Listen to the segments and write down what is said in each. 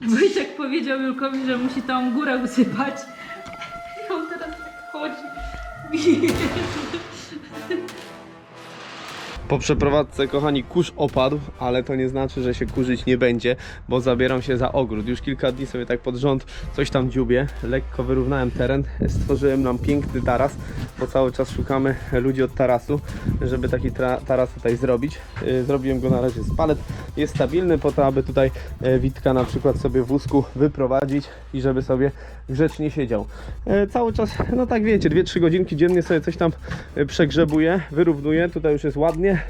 Wojciech powiedział Julkowi, że musi tą górę usypać. I on teraz tak chodzi. Po przeprowadzce, kochani, kurz opadł, ale to nie znaczy, że się kurzyć nie będzie, bo zabieram się za ogród. Już kilka dni sobie tak pod rząd coś tam dziubię. Lekko wyrównałem teren, stworzyłem nam piękny taras, bo cały czas szukamy ludzi od tarasu, żeby taki taras tutaj zrobić. Yy, Zrobiłem go na razie z palet. Jest stabilny po to, aby tutaj e, Witka na przykład sobie w wózku wyprowadzić i żeby sobie grzecznie siedział. E, Cały czas, no tak wiecie, 2-3 godzinki dziennie sobie coś tam e, przegrzebuję, wyrównuję. Tutaj już jest ładnie,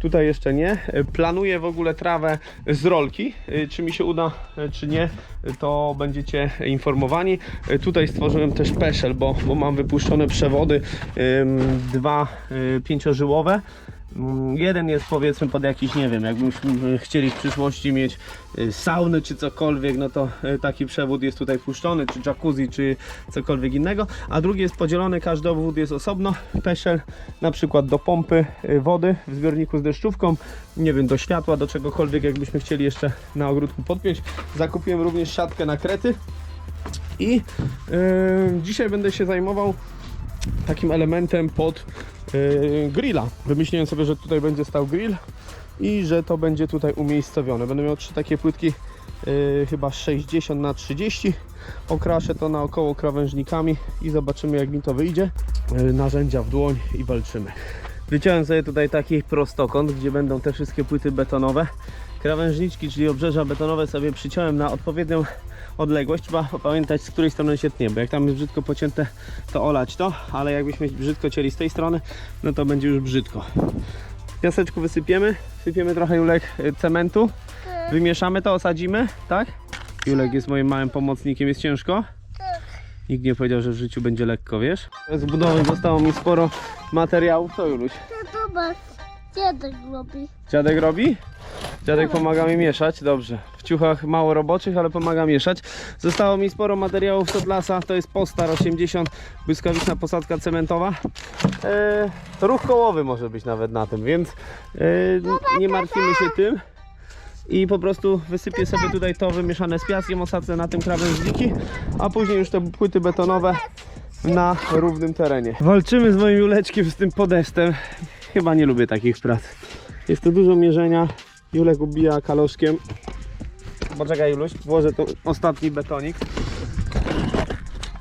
tutaj jeszcze nie. E, Planuję w ogóle trawę z rolki. Czy mi się uda, czy nie, to będziecie informowani. Tutaj stworzyłem też peszel, bo, bo mam wypuszczone przewody, dwa pięciożyłowe. Mm, Jeden jest powiedzmy pod jakiś, nie wiem, jakbyśmy chcieli w przyszłości mieć y, saunę czy cokolwiek, no to y, taki przewód jest tutaj puszczony, czy jacuzzi, czy cokolwiek innego, a drugi jest podzielony, każdy obwód jest osobno, peszel na przykład do pompy y, wody w zbiorniku z deszczówką, nie wiem, do światła, do czegokolwiek jakbyśmy chcieli jeszcze na ogródku podpiąć. Zakupiłem również siatkę na krety i y, dzisiaj będę się zajmował takim elementem pod yy, grilla. Wymyśliłem sobie, że tutaj będzie stał grill i że to będzie tutaj umiejscowione. Będę miał trzy takie płytki, yy, chyba 60 na 30. Okraszę to naokoło krawężnikami i zobaczymy jak mi to wyjdzie. Yy, narzędzia w dłoń i walczymy. Wyciąłem sobie tutaj taki prostokąt, gdzie będą te wszystkie płyty betonowe. Krawężniczki, czyli obrzeża betonowe sobie przyciąłem na odpowiednią odległość. Trzeba pamiętać z której strony się tnie, bo jak tam jest brzydko pocięte, to olać to, ale jakbyśmy brzydko cięli z tej strony, no to będzie już brzydko. Piaseczku wysypiemy, sypiemy trochę Julek y, cementu, wymieszamy to, osadzimy, tak? Julek jest moim małym pomocnikiem, jest ciężko? Nikt nie powiedział, że w życiu będzie lekko, wiesz? Z budowy zostało mi sporo materiałów, co Juluś? To zobacz, dziadek robi. Dziadek robi? Dziadek pomaga mi mieszać, dobrze. W ciuchach mało roboczych, ale pomaga mieszać. Zostało mi sporo materiałów z Oplasa, to jest Postar 80, błyskawiczna posadzka cementowa. E, ruch kołowy może być nawet na tym, więc e, nie martwimy się tym. I po prostu wysypię sobie tutaj to wymieszane z piaskiem, osadzę na tym krawężniki, a później już te płyty betonowe na równym terenie. Walczymy z moim Juleczkiem z tym podestem. Chyba nie lubię takich prac. Jest tu dużo mierzenia. Julek ubija kaloszkiem. Poczekaj Juluś, włożę tu ostatni betonik.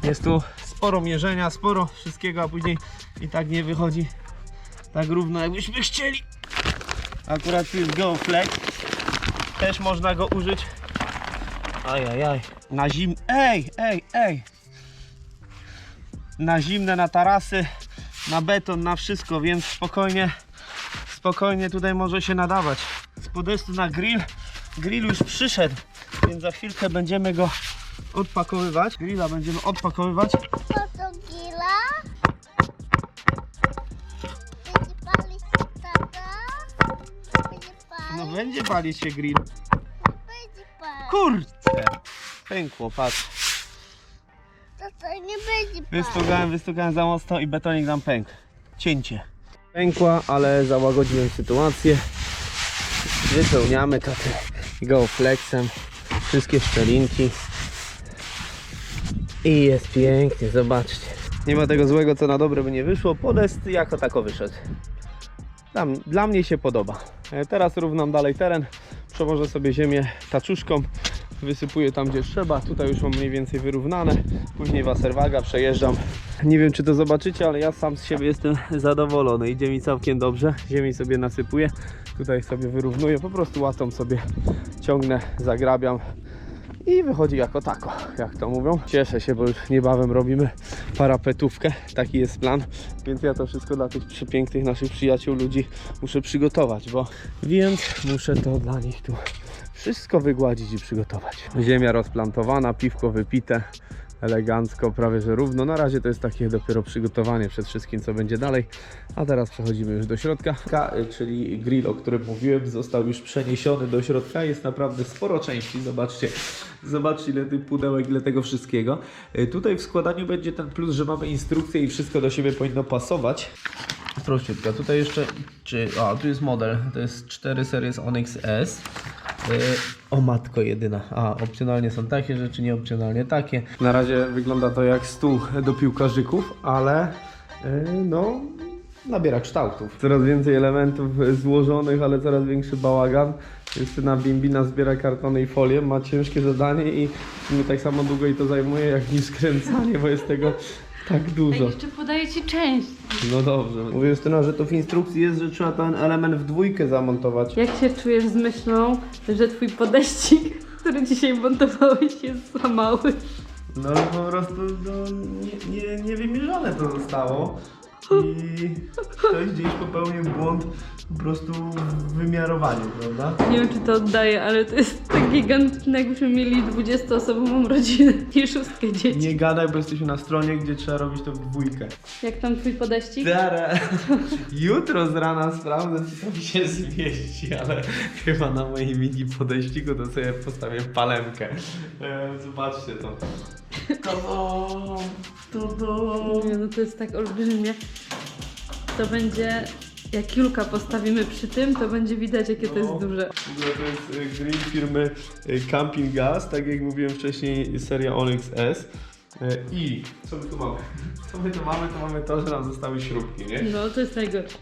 Jest tu sporo mierzenia, sporo wszystkiego, a później i tak nie wychodzi tak równo jakbyśmy chcieli. Akurat tu jest GeoFlex. Też można go użyć. Ajajaj. Na zim... Ej, ej, ej. Na zimne, na tarasy, na beton, na wszystko, więc spokojnie spokojnie tutaj może się nadawać. Z podestu na grill. Grill już przyszedł, więc za chwilkę będziemy go odpakowywać. Grilla będziemy odpakowywać. To to gila. Będzie palić się tata. Będzie No palić. będzie palić się grill. Będzie palić. Kurczę! Pękło, patrz. To to nie będzie palić. Wystukałem, wystukałem za mocno i betonik nam pękł. Cięcie. Pękła, ale załagodziłem sytuację. Wypełniamy to tym geoflexem. Wszystkie szczelinki. I jest pięknie, zobaczcie. Nie ma tego złego, co na dobre by nie wyszło. Podest jako tako wyszedł. Dla, dla mnie się podoba. E, Teraz równam dalej teren. Przełożę sobie ziemię taczuszką. Wysypuję tam, gdzie trzeba. Tutaj już mam mniej więcej wyrównane. Później waserwaga przejeżdżam. Nie wiem, czy to zobaczycie, ale ja sam z siebie jestem zadowolony. Idzie mi całkiem dobrze. Ziemi sobie nasypuję. Tutaj sobie wyrównuję. Po prostu łatą sobie ciągnę, zagrabiam. I wychodzi jako tako, jak to mówią. Cieszę się, bo już niebawem robimy parapetówkę. Taki jest plan. Więc ja to wszystko dla tych przepięknych naszych przyjaciół, ludzi muszę przygotować, bo więc muszę to dla nich tu wszystko wygładzić i przygotować. Ziemia rozplantowana, piwko wypite, elegancko, prawie że równo. Na razie to jest takie dopiero przygotowanie przed wszystkim, co będzie dalej. A teraz przechodzimy już do środka. Ka- Czyli grill, o którym mówiłem, został już przeniesiony do środka. Jest naprawdę sporo części. Zobaczcie, zobaczcie ile tych pudełek, ile tego wszystkiego. Y, Tutaj w składaniu będzie ten plus, że mamy instrukcję i wszystko do siebie powinno pasować. Prościutka, tutaj jeszcze, czy, a tu jest model, to jest 4 Series Onyx S. o matko jedyna. A, opcjonalnie są takie rzeczy, nie opcjonalnie takie. Na razie wygląda to jak stół do piłkarzyków, ale yy, no nabiera kształtów. Coraz więcej elementów złożonych, ale coraz większy bałagan. Justyna Bimbina zbiera kartony i folię, ma ciężkie zadanie i sumie tak samo długo jej to zajmuje jak niż skręcanie, bo jest tego tak dużo. Jeszcze podaję ci część. No dobrze. Mówię Justyna, że to w instrukcji jest, że trzeba ten element w dwójkę zamontować. Jak się czujesz z myślą, że twój podeścik, który dzisiaj montowałeś jest za mały? No po prostu no, nie, nie, niewymierzone to zostało. I ktoś gdzieś popełnił błąd po prostu w wymiarowaniu, prawda? Nie wiem, czy to oddaję, ale to jest tak gigantyczne, jakbyśmy mieli 20-osobową rodzinę i szóstkę dzieci. Nie gadaj, bo jesteśmy na stronie, gdzie trzeba robić to w dwójkę. Jak tam twój podeścik? Dara. Jutro z rana sprawdzę, czy to mi się zmieści, ale chyba na moim mini podejściku to sobie postawię palemkę. E, Zobaczcie to. To to to Nie, no to jest tak olbrzymie. To będzie, jak Julka postawimy przy tym, to będzie widać, jakie to jest No. duże. W ogóle to jest e, grill firmy e, Camping Gas, tak jak mówiłem wcześniej, seria Onyx S. E, I co my tu mamy? Co my tu mamy? To mamy to, że nam zostały śrubki, nie? No, to jest najgorsze.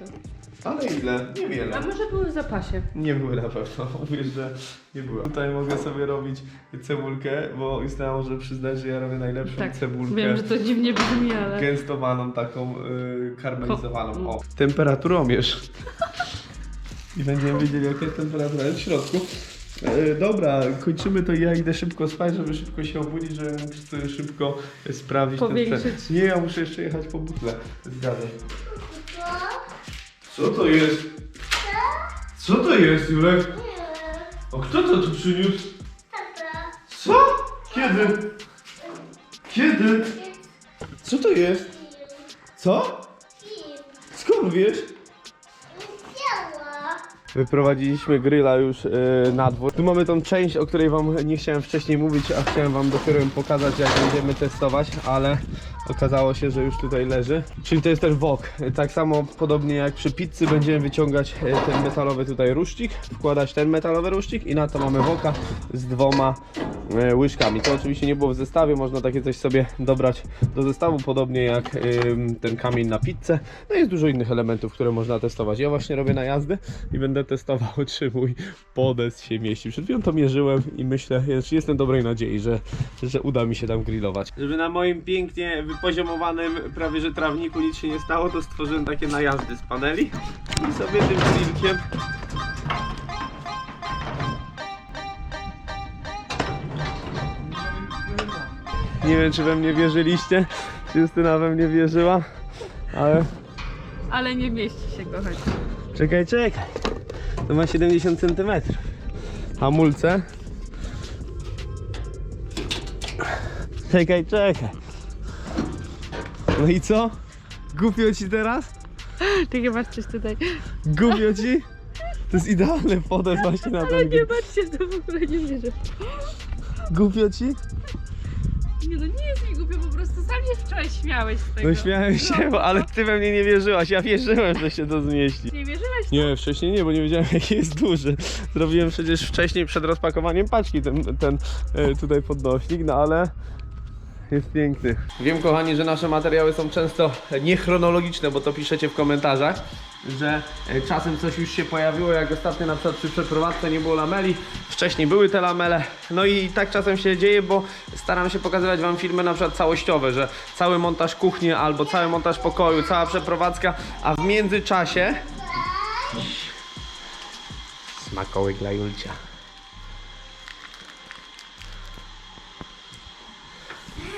Ale ile? Niewiele. A może były w zapasie? Nie były na pewno, mówię, że nie były. Tutaj mogę sobie robić cebulkę, bo Justyna może przyznać, że ja robię najlepszą Tak. cebulkę. Wiem, że to dziwnie brzmi, ale... Gęstowaną, taką y, karmelizowaną. O, temperaturomierz. I będziemy wiedzieli, jaka jest temperatura jest w środku. E, dobra, kończymy to i ja idę szybko spać, żeby szybko się obudzić, żeby mógł sobie szybko sprawdzić ten Powiększyć. sprzęt. Nie, ja muszę jeszcze jechać po butle. Zgadzam. Co to jest? Co to jest, Julek? A kto to tu przyniósł? Co? Kiedy? Kiedy? Co to jest? Co? Skąd wiesz? Wyprowadziliśmy grilla już yy, na dwór. Tu mamy tą część, o której wam nie chciałem wcześniej mówić, a chciałem wam dopiero pokazać, jak będziemy testować, ale okazało się, że już tutaj leży. Czyli to jest też wok. Tak samo podobnie jak przy pizzy będziemy wyciągać e, ten metalowy tutaj ruszcik, wkładać ten metalowy ruszcik i na to mamy woka z dwoma łyżkami. To oczywiście nie było w zestawie, można takie coś sobie dobrać do zestawu, podobnie jak ten kamień na pizzę. No jest dużo innych elementów, które można testować. Ja właśnie robię na jazdy i będę testował, czy mój podest się mieści. Przed chwilą to mierzyłem i myślę, jestem dobrej nadziei, że, że uda mi się tam grillować. Żeby na moim pięknie wypoziomowanym prawie że trawniku nic się nie stało, to stworzyłem takie najazdy z paneli i sobie tym grillkiem Nie wiem, czy we mnie wierzyliście, czy Justyna we mnie wierzyła, ale Ale nie mieści się, kochani. czekaj, czekaj. To ma 70 cm. Hamulce. Czekaj, czekaj. No i co? Głupio ci teraz? Czekaj, masz coś tutaj. Głupio ci? To jest idealny podest właśnie na ten Nie grill. patrzcie, to w ogóle nie wierzę. Głupio ci? Nie no, nie jest mi głupio, po prostu sam się wczoraj śmiałeś z tego. No śmiałem się, bo, ale ty we mnie nie wierzyłaś. Ja wierzyłem, że się to zmieści. Nie wierzyłeś? Nie, wcześniej nie, bo nie wiedziałem jaki jest duży. Zrobiłem przecież wcześniej przed rozpakowaniem paczki ten, ten e, tutaj podnośnik, no ale jest piękny. Wiem kochani, że nasze materiały są często niechronologiczne, bo to piszecie w komentarzach, że e, czasem coś już się pojawiło, jak ostatnio na przykład przy przeprowadzce nie było lameli, wcześniej były te lamele, no i tak czasem się dzieje, bo staram się pokazywać wam filmy na przykład całościowe, że cały montaż kuchni albo cały montaż pokoju, cała przeprowadzka, a w międzyczasie Smakołyk dla Julcia.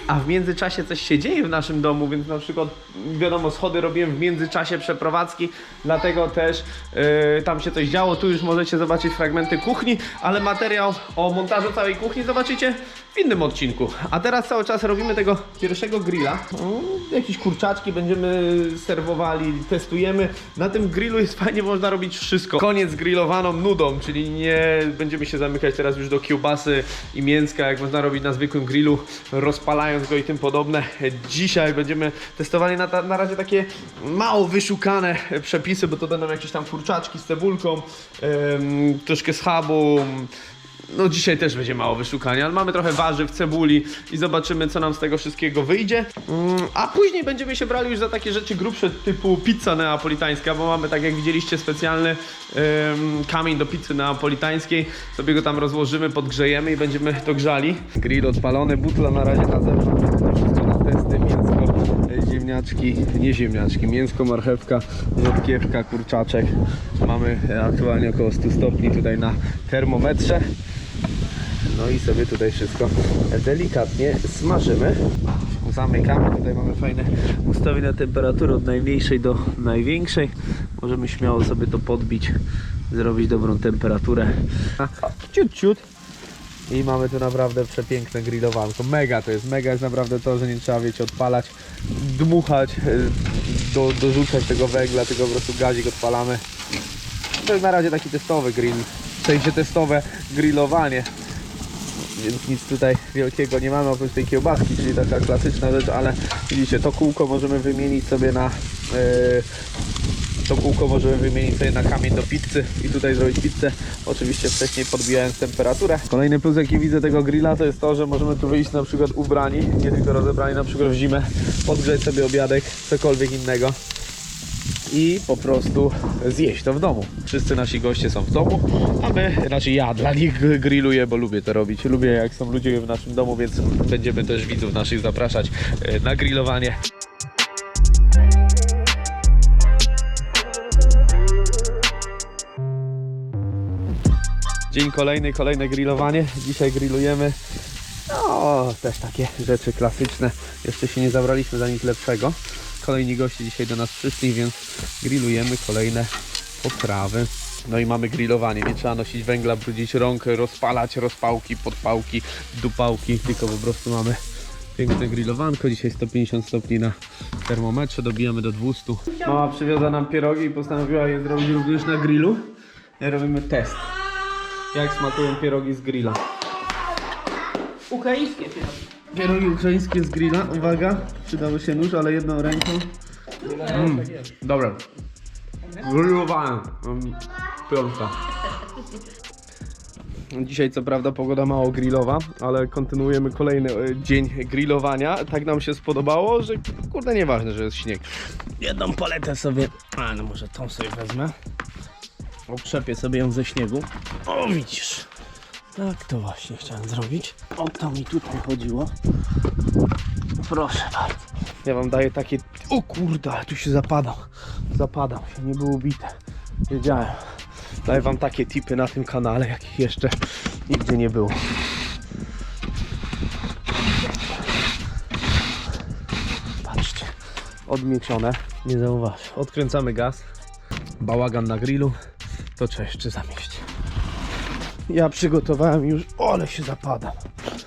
A w międzyczasie coś się dzieje w naszym domu, więc na przykład wiadomo, schody robiłem w międzyczasie przeprowadzki, dlatego też yy, tam się coś działo. Tu już możecie zobaczyć fragmenty kuchni, ale materiał o montażu całej kuchni zobaczycie w innym odcinku. A teraz cały czas robimy tego pierwszego grilla. Mm, jakieś kurczaczki będziemy serwowali, testujemy. Na tym grillu jest fajnie, można robić wszystko. Koniec grillowaną nudą, czyli nie będziemy się zamykać teraz już do kiełbasy i mięska, jak można robić na zwykłym grillu, rozpalając go i tym podobne. Dzisiaj będziemy testowali na, ta, na razie takie mało wyszukane przepisy, bo to będą jakieś tam kurczaczki z cebulką, em, troszkę schabu, No dzisiaj też będzie mało wyszukania, ale mamy trochę warzyw, cebuli i zobaczymy co nam z tego wszystkiego wyjdzie. Mm, a później będziemy się brali już za takie rzeczy grubsze typu pizza neapolitańska, bo mamy tak jak widzieliście specjalny kamień do pizzy neapolitańskiej. Sobie go tam rozłożymy, podgrzejemy i będziemy to grzali. Grill odpalony, butla na razie na zewnątrz, wszystko na testy, mięsko, e, ziemniaczki, nie ziemniaczki, mięsko, marchewka, rzodkiewka, kurczaczek. Mamy aktualnie około 100 stopni tutaj na termometrze. No i sobie tutaj wszystko delikatnie smażymy. Zamykamy, tutaj mamy fajne ustawienia temperatury od najmniejszej do największej. Możemy śmiało sobie to podbić, zrobić dobrą temperaturę. Ciut, ciut. I mamy tu naprawdę przepiękne grillowanko. Mega to jest, mega jest naprawdę to, że nie trzeba wiecie odpalać, dmuchać, y, do, dorzucać tego węgla, tylko po prostu gazik odpalamy. To jest na razie taki testowy grill, w sensie testowe grillowanie więc nic tutaj wielkiego nie mamy oprócz tej kiełbaski, czyli taka klasyczna rzecz, ale widzicie, to kółko możemy wymienić sobie na yy, to kółko możemy wymienić sobie na kamień do pizzy i tutaj zrobić pizzę, oczywiście wcześniej podbijając temperaturę. Kolejny plus jaki widzę tego grilla to jest to, że możemy tu wyjść na przykład ubrani, nie tylko rozebrani na przykład w zimę, podgrzeć sobie obiadek, cokolwiek innego i po prostu zjeść to w domu. Wszyscy nasi goście są w domu, a my, znaczy ja dla nich grilluję, bo lubię to robić. Lubię jak są ludzie w naszym domu, więc będziemy też widzów naszych zapraszać e, na grillowanie. Dzień kolejny, kolejne grillowanie. Dzisiaj grillujemy no, też takie rzeczy klasyczne. Jeszcze się nie zabraliśmy za nic lepszego. Kolejni goście dzisiaj do nas przyszli, więc grillujemy kolejne potrawy. No i mamy grillowanie. Nie trzeba nosić węgla, brudzić rąk, rozpalać rozpałki, podpałki, dupałki, tylko po prostu mamy piękne grillowanko. Dzisiaj 150 stopni na termometrze, dobijamy do 200. Mama przywiozła nam pierogi i postanowiła je zrobić również na grillu. Robimy test. Jak smakują pierogi z grilla. Ukraińskie pierogi. Pierogi ukraińskie z grilla. Uwaga, przydało się nóż, ale jedną ręką. Mm, dobra. Grillowałem. Mm, Piątka. Dzisiaj co prawda pogoda mało grillowa, ale kontynuujemy kolejny e, dzień grillowania. Tak nam się spodobało, że kurde nieważne, że jest śnieg. Jedną paletę sobie, a no może tą sobie wezmę. Otrzepię sobie ją ze śniegu. O widzisz. Tak to właśnie chciałem zrobić. O to mi tutaj chodziło. Proszę bardzo. Ja wam daję takie... O kurde, tu się zapadał. Zapadał się, nie było bite. Wiedziałem. Daję wam takie tipy na tym kanale, jakich jeszcze nigdy nie było. Patrzcie. Odmiecione. Nie zauważ. Odkręcamy gaz. Bałagan na grillu. To trzeba jeszcze zamieść. Ja przygotowałem już, o, ale się zapadam.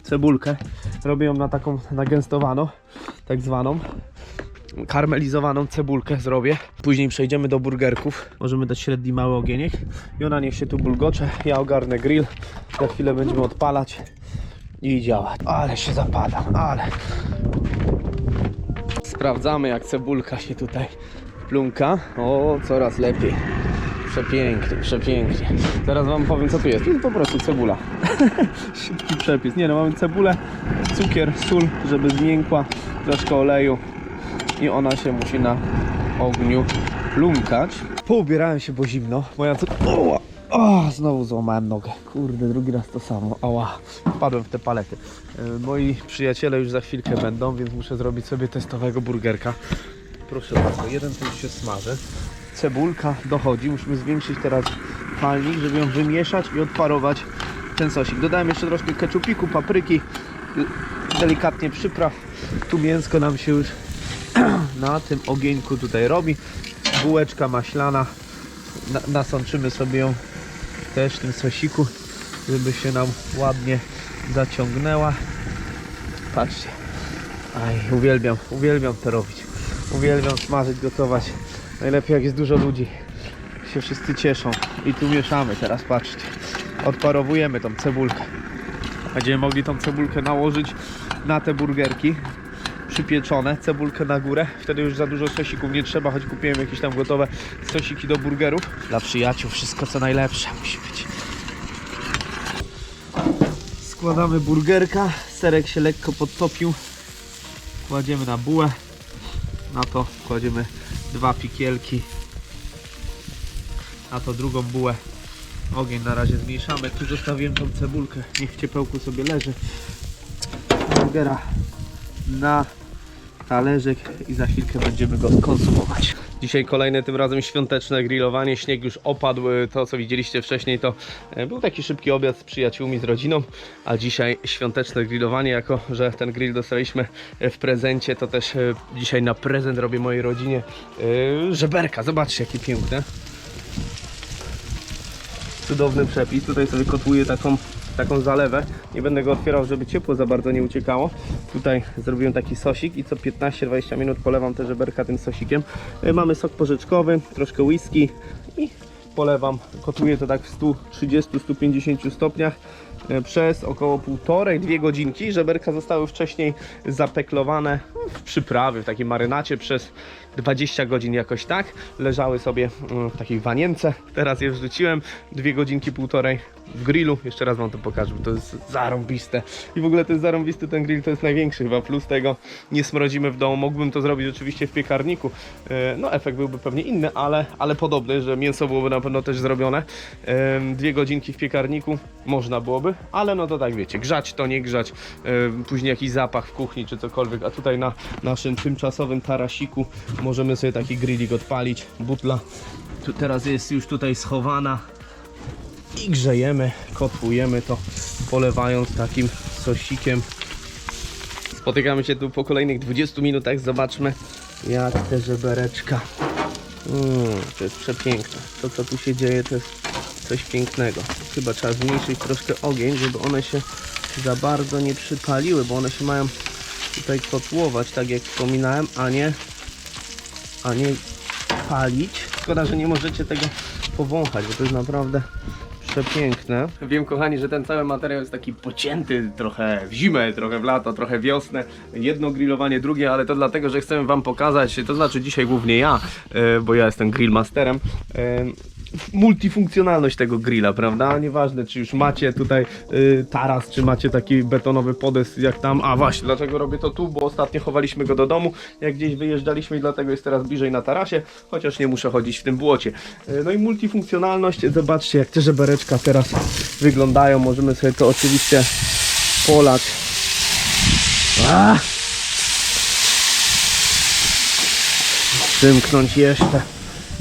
Cebulkę. Robię ją na taką nagęstowaną, tak zwaną. Karmelizowaną cebulkę zrobię. Później przejdziemy do burgerków. Możemy dać średni mały ogieniek. I ona niech się tu bulgocze. Ja ogarnę grill. Za chwilę będziemy odpalać i działać. Ale się zapadam, ale. Sprawdzamy jak cebulka się tutaj plunka. O, coraz lepiej. Przepięknie, przepięknie. Teraz wam powiem co tu jest. To jest po prostu cebula. Szybki przepis. Nie no, mamy cebulę, cukier, sól, żeby zmiękła, troszkę oleju i ona się musi na ogniu plumkać. Poubierałem się, bo zimno. Moja co... O, znowu złamałem nogę. Kurde, drugi raz to samo. Ała, wpadłem w te palety. E, Moi przyjaciele już za chwilkę będą, więc muszę zrobić sobie testowego burgerka. Proszę bardzo, jeden tu już się smaży. Cebulka dochodzi, musimy zwiększyć teraz palnik, żeby ją wymieszać i odparować ten sosik. Dodałem jeszcze troszkę keczupiku, papryki, delikatnie przypraw. Tu mięsko nam się już na tym ogieńku tutaj robi. Bułeczka maślana. Na, nasączymy sobie ją też w tym sosiku, żeby się nam ładnie zaciągnęła. Patrzcie. Aj, uwielbiam, uwielbiam to robić. Uwielbiam smażyć, gotować. Najlepiej jak jest dużo ludzi. Się wszyscy cieszą. I tu mieszamy teraz, patrzcie. Odparowujemy tą cebulkę. Będziemy mogli tą cebulkę nałożyć na te burgerki przypieczone, cebulkę na górę. Wtedy już za dużo sosików nie trzeba, choć kupiłem jakieś tam gotowe sosiki do burgerów. Dla przyjaciół wszystko co najlepsze musi być. Składamy burgerka, serek się lekko podtopił. Kładziemy na bułę. Na to kładziemy dwa pikielki. Na to drugą bułę. Ogień na razie zmniejszamy. Tu zostawiłem tą cebulkę. Niech w ciepełku sobie leży. Burgera na talerzek i za chwilkę będziemy go konsumować. Dzisiaj kolejne, tym razem świąteczne grillowanie. Śnieg już opadł. To, co widzieliście wcześniej, to e, był taki szybki obiad z przyjaciółmi, z rodziną. A dzisiaj świąteczne grillowanie, jako że ten grill dostaliśmy e, w prezencie, to też e, dzisiaj na prezent robię mojej rodzinie żeberka. Zobaczcie, jakie piękne. Cudowny przepis. Tutaj sobie kotłuję taką, taką zalewę. Nie będę go otwierał, żeby ciepło za bardzo nie uciekało. Tutaj zrobiłem taki sosik i co 15-20 minut polewam te żeberka tym sosikiem. E, Mamy sok porzeczkowy, troszkę whisky i polewam. Kotłuję to tak w 130-150 stopniach e, przez około półtorej, dwie godzinki. Żeberka zostały wcześniej zapeklowane w przyprawy, w takiej marynacie przez 20 godzin jakoś tak. Leżały sobie mm, w takiej wanience. Teraz je wrzuciłem. Dwie godzinki, półtorej w grillu. Jeszcze raz wam to pokażę, bo to jest zarąbiste. I w ogóle jest zarąbisty ten grill, to jest największy chyba plus tego. Nie smrodzimy w domu. Mógłbym to zrobić oczywiście w piekarniku. E, No efekt byłby pewnie inny, ale, ale podobny, że mięso byłoby na pewno też zrobione. Dwie godzinki w piekarniku można byłoby, ale no to tak wiecie, grzać to nie grzać. Później jakiś zapach w kuchni czy cokolwiek, a tutaj na naszym tymczasowym tarasiku możemy sobie taki grillik odpalić. Butla tu teraz jest już tutaj schowana i grzejemy, kotłujemy to, polewając takim sosikiem. Spotykamy się tu po kolejnych 20 minutach. Zobaczmy, jak te żebereczka. Mm, to jest przepiękne. To, co tu się dzieje, to jest coś pięknego. Chyba trzeba zmniejszyć troszkę ogień, żeby one się za bardzo nie przypaliły, bo one się mają tutaj kotłować, tak jak wspominałem, a nie, a nie palić. Szkoda, że nie możecie tego powąchać, bo to jest naprawdę przepiękne. Wiem, kochani, że ten cały materiał jest taki pocięty trochę w zimę, trochę w lato, trochę wiosnę. Jedno grillowanie, drugie, ale to dlatego, że chcę Wam pokazać, to znaczy dzisiaj głównie ja, e, bo ja jestem grillmasterem. Multifunkcjonalność tego grilla, prawda? Nieważne, czy już macie tutaj y, taras, czy macie taki betonowy podest jak tam. A właśnie, dlaczego robię to tu? Bo ostatnio chowaliśmy go do domu, jak gdzieś wyjeżdżaliśmy i dlatego jest teraz bliżej na tarasie, chociaż nie muszę chodzić w tym błocie. Y, No i multifunkcjonalność, zobaczcie jak te żebereczka teraz wyglądają. Możemy sobie to oczywiście polać. A! Przymknąć jeszcze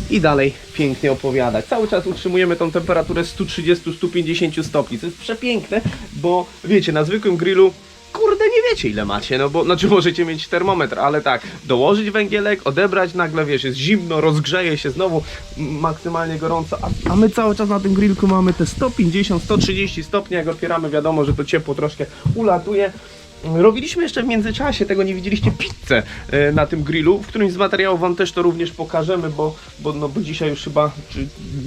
i dalej pięknie opowiadać. Cały czas utrzymujemy tą temperaturę 130-150 stopni. To jest przepiękne, bo wiecie, na zwykłym grillu kurde nie wiecie ile macie, no bo znaczy możecie mieć termometr, ale tak, dołożyć węgielek, odebrać, nagle wiesz, jest zimno, rozgrzeje się znowu maksymalnie gorąco, a, a my cały czas na tym grillku mamy te 150-130 stopni, jak otwieramy wiadomo, że to ciepło troszkę ulatuje. Robiliśmy jeszcze w międzyczasie, tego nie widzieliście, pizzę e, na tym grillu. W którymś z materiałów Wam też to również pokażemy, bo, bo, no, bo dzisiaj już chyba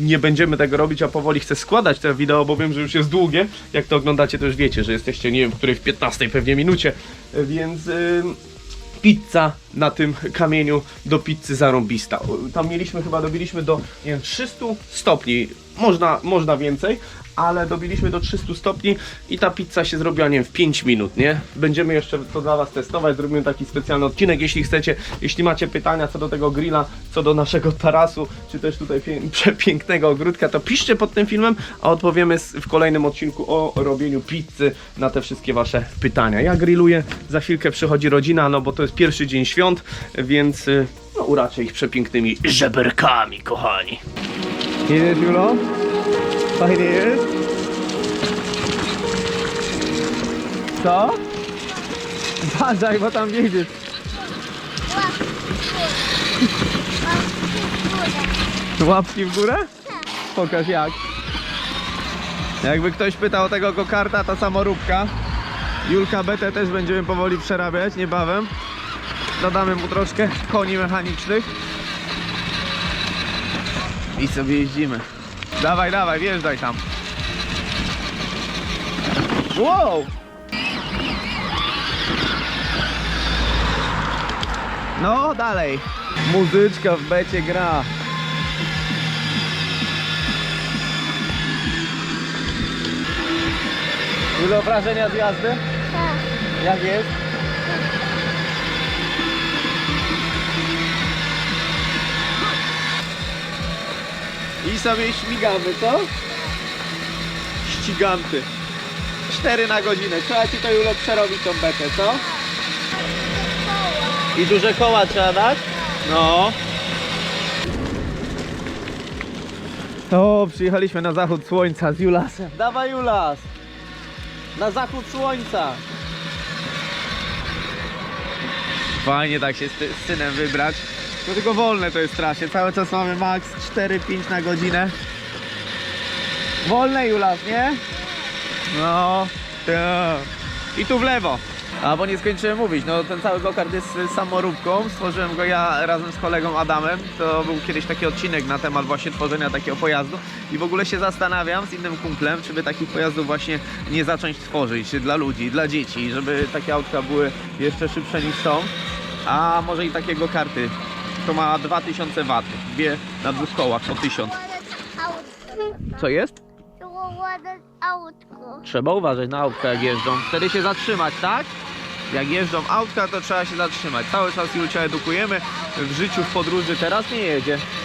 nie będziemy tego robić, a powoli chcę składać te wideo, bo wiem, że już jest długie. Jak to oglądacie, to już wiecie, że jesteście, nie wiem, w której w 15 pewnie minucie, E, więc... ym, pizza na tym kamieniu do pizzy zarąbista. Tam mieliśmy chyba, dobiliśmy do nie wiem, 300 stopni, można, można więcej, ale dobiliśmy do 300 stopni i ta pizza się zrobiła, nie wiem, w 5 minut, nie? Będziemy jeszcze to dla Was testować, zrobimy taki specjalny odcinek, jeśli chcecie, jeśli macie pytania co do tego grilla, co do naszego tarasu, czy też tutaj pię- przepięknego ogródka, to piszcie pod tym filmem, a odpowiemy w kolejnym odcinku o robieniu pizzy na te wszystkie Wasze pytania. Ja grilluję, za chwilkę przychodzi rodzina, no bo to jest pierwszy dzień świąt, więc y, no, uraczę ich przepięknymi żeberkami, kochani. Jedziesz, Julo? Fajnie jest? Co? Uważaj, bo tam jedziesz. Łapki w górę. Pokaż jak. Jakby ktoś pytał o tego gokarta, to samoróbka. Julka BT też będziemy powoli przerabiać niebawem. Dodamy mu troszkę koni mechanicznych. I sobie jeździmy. Dawaj, dawaj, wjeżdżaj tam. Wow! No, dalej. Muzyczka w becie gra. Ile wrażenia z jazdy? Tak. Jak jest? Sobie śmigamy, co? Ściganty. 4 na godzinę. Trzeba ci to Julo przerobić tą betę, co? I duże koła trzeba dać? No. O, przyjechaliśmy na zachód słońca z Julasem. Dawaj Julas! Na zachód słońca! Fajnie tak się z synem wybrać. No tylko wolne to jest strasznie. Cały czas mamy max 4-5 na godzinę. Wolne Julas, nie? No. I tu w lewo. A bo nie skończyłem mówić, no ten cały gokart jest samoróbką, stworzyłem go ja razem z kolegą Adamem, to był kiedyś taki odcinek na temat właśnie tworzenia takiego pojazdu i w ogóle się zastanawiam z innym kumplem, czy by takich pojazdów właśnie nie zacząć tworzyć dla ludzi, dla dzieci, żeby takie autka były jeszcze szybsze niż są, a może i takie gokarty, to ma 2000 W, dwie na dwóch kołach po 1000. Autko. Co jest? Trzeba uważać na autka jak jeżdżą. Wtedy się zatrzymać, tak? Jak jeżdżą autka, to trzeba się zatrzymać. Cały czas Julcia edukujemy. W życiu, w podróży teraz nie jedzie.